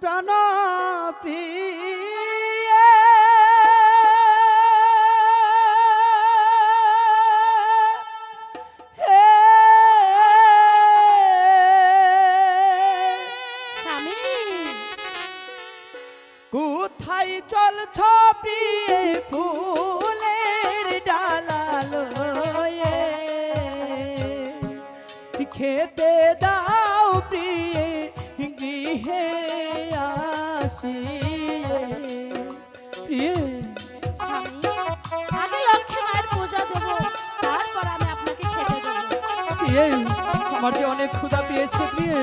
প্রাণ কোথায় চলছ প্রিয়ে ফুলের ডালা খেতে দাও প্রিয়ে গৃহে। প্রিয়ে স্বামী আগে লক্ষ্মী মায়ের পূজা দেব তারপর আমি আপনাকে খেতে দেবো। আমার যে অনেক ক্ষুধা পেয়েছে প্রিয়ে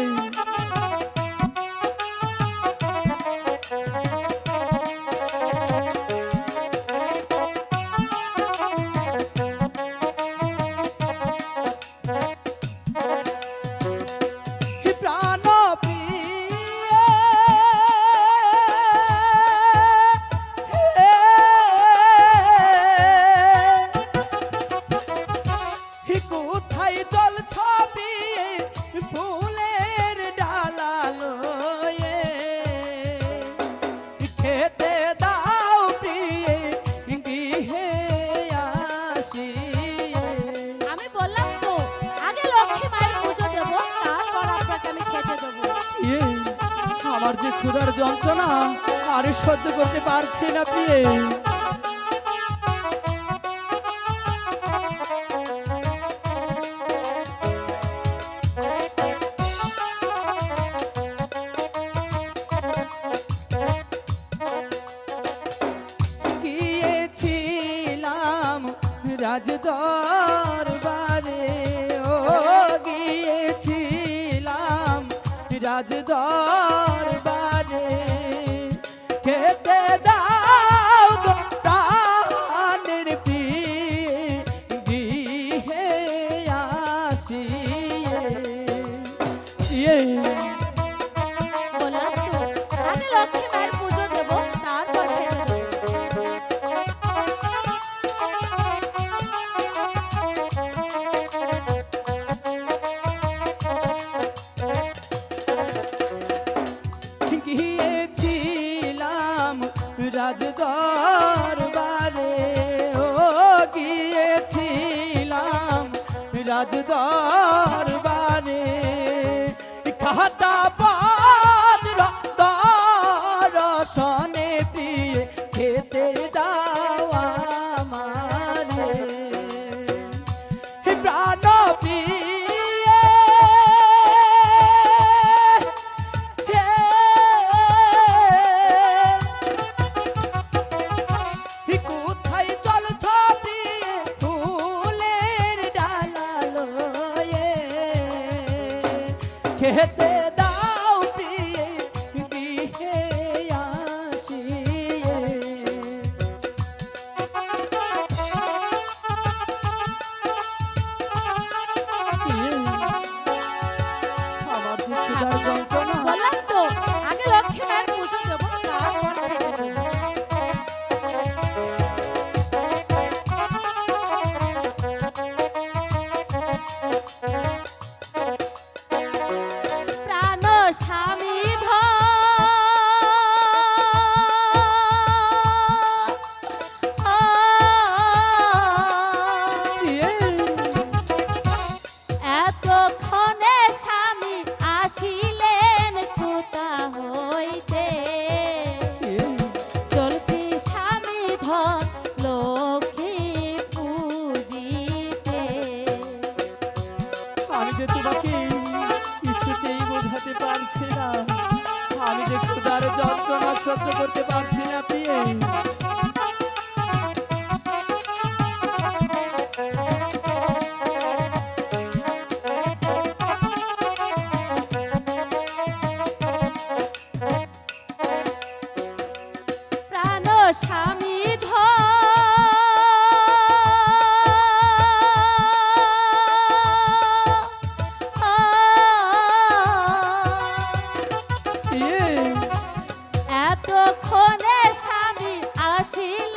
খেতে দাও গৃহে আসিয়ে আমি বললাম তো আগে লক্ষ্মী মায়ের পুজো দেব তারপর আপনাকে আমি খেতে দেবো। আমার যে ক্ষুধার যন্ত্রণা আর সহ্য করতে পারছি না প্রিয়ে রাজদরবারে ও গিয়েছিলাম রাজদরবারে খেতে দাও প্রাণের গৃহে আসিয়ে। রাজদরবারে খাতা পাত্র দর্শনে প্রিয়ে খেতে দাও। যন্ত্রণা তো? যে তোমাকে কিছুতেই বোঝাতে পারছি না। আমি যে ক্ষুধার যন্ত্রণা সহ্য করতে পারছি না, প্রিয়ে। çile